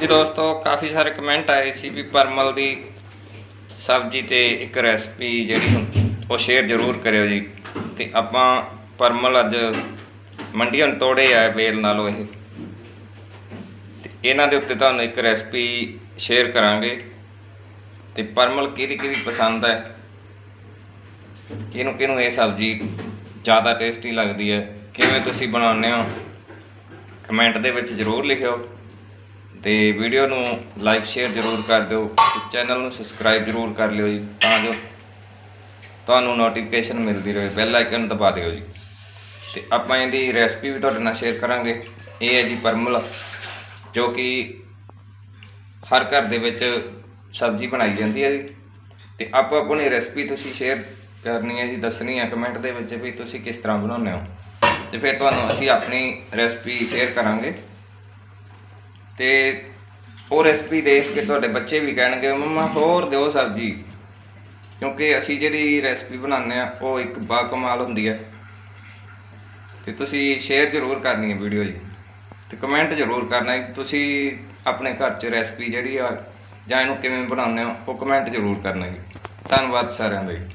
ਜੀ ਦੋਸਤੋ, ਕਾਫੀ ਸਾਰੇ ਕਮੈਂਟ ਆਏ ਸੀ ਵੀ ਪਰਮਲ ਦੀ ਸਬਜ਼ੀ ਤੇ ਇੱਕ ਰੈਸਪੀ ਜਿਹੜੀ ਉਹ ਸ਼ੇਅਰ ਜ਼ਰੂਰ ਕਰਿਓ ਜੀ। ਤੇ ਆਪਾਂ ਪਰਮਲ ਅੱਜ ਮੰਡੀਆਂ ਨੂੰ ਤੋੜੇ ਆਏ ਬੇਲ ਨਾਲੋਂ ਇਹ। ਤੇ ਇਹਨਾਂ ਦੇ ਉੱਤੇ ਤੁਹਾਨੂੰ ਇੱਕ ਰੈਸਪੀ ਸ਼ੇਅਰ ਕਰਾਂਗੇ। ਤੇ ਪਰਮਲ ਕਿਹਦੀ ਕਿਹਦੀ ਪਸੰਦ ਹੈ? ਕਿਹਨੂੰ ਕਿਹਨੂੰ ਇਹ ਸਬਜ਼ੀ ਜ਼ਿਆਦਾ ਟੇਸਟੀ ਲੱਗਦੀ ਹੈ? ਕਿਵੇਂ ਤੁਸੀਂ ਬਣਾਉਂਦੇ ਹੋ? ਕਮੈਂਟ ਦੇ ਵਿੱਚ ਜ਼ਰੂਰ ਲਿਖਿਓ। ਤੇ ਵੀਡੀਓ ਨੂੰ ਲਾਈਕ ਸ਼ੇਅਰ ਜ਼ਰੂਰ ਕਰ ਦਿਓ ਤੇ ਚੈਨਲ ਨੂੰ ਸਬਸਕ੍ਰਾਈਬ ਜ਼ਰੂਰ ਕਰ ਲਿਓ ਜੀ, ਤਾਂ ਜੋ ਤੁਹਾਨੂੰ ਨੋਟੀਫਿਕੇਸ਼ਨ ਮਿਲਦੀ ਰਹੇ ਬੈਲ ਆਈਕਨ ਦਬਾ ਦਿਓ ਜੀ। ਤੇ ਆਪਾਂ ਇਹਦੀ ਰੈਸਪੀ ਵੀ ਤੁਹਾਡੇ ਨਾਲ ਸ਼ੇਅਰ ਕਰਾਂਗੇ, ਇਹ ਹੈ ਜੀ ਪਰਮਲ, ਜੋ ਕਿ ਹਰ ਘਰ ਦੇ ਵਿੱਚ ਸਬਜ਼ੀ ਬਣਾਈ ਜਾਂਦੀ ਹੈ ਜੀ। ਤੇ ਆਪੋ ਆਪਣੀ ਰੈਸਪੀ ਤੁਸੀਂ ਸ਼ੇਅਰ ਕਰਨੀ ਹੈ ਜੀ, ਦੱਸਣੀ ਹੈ ਕਮੈਂਟ ਦੇ ਵਿੱਚ ਵੀ ਤੁਸੀਂ ਕਿਸ ਤਰ੍ਹਾਂ ਬਣਾਉਂਦੇ ਹੋ। ਤੇ ਫਿਰ ਤੁਹਾਨੂੰ ਅਸੀਂ ਆਪਣੀ ਰੈਸਪੀ ਸ਼ੇਅਰ ਕਰਾਂਗੇ। ਤੇ ਉਹ ਰੈਸਪੀ ਦੇਖ ਕੇ ਤੁਹਾਡੇ ਬੱਚੇ ਵੀ ਕਹਿਣਗੇ, ਮੰਮਾ, ਹੋਰ ਦਿਓ ਸਬਜ਼ੀ। ਕਿਉਂਕਿ ਅਸੀਂ ਜਿਹੜੀ ਰੈਸਪੀ ਬਣਾਉਂਦੇ ਆ ਉਹ ਇੱਕ ਬਾ ਕਮਾਲ ਹੁੰਦੀ ਹੈ। ਤੇ ਤੁਸੀਂ ਸ਼ੇਅਰ ਜ਼ਰੂਰ ਕਰਨੀ ਹੈ ਵੀਡੀਓ ਜੀ ਤੇ ਕਮੈਂਟ ਜ਼ਰੂਰ ਕਰਨਾ ਹੈ ਤੁਸੀਂ ਆਪਣੇ ਘਰ 'ਚ ਰੈਸਪੀ ਜਿਹੜੀ ਆ ਜਾਂ ਇਹਨੂੰ ਕਿਵੇਂ ਬਣਾਉਂਦੇ ਹੋ, ਉਹ ਕਮੈਂਟ ਜ਼ਰੂਰ ਕਰਨਾ ਜੀ ਧੰਨਵਾਦ ਸਾਰਿਆਂ ਦਾ ਜੀ।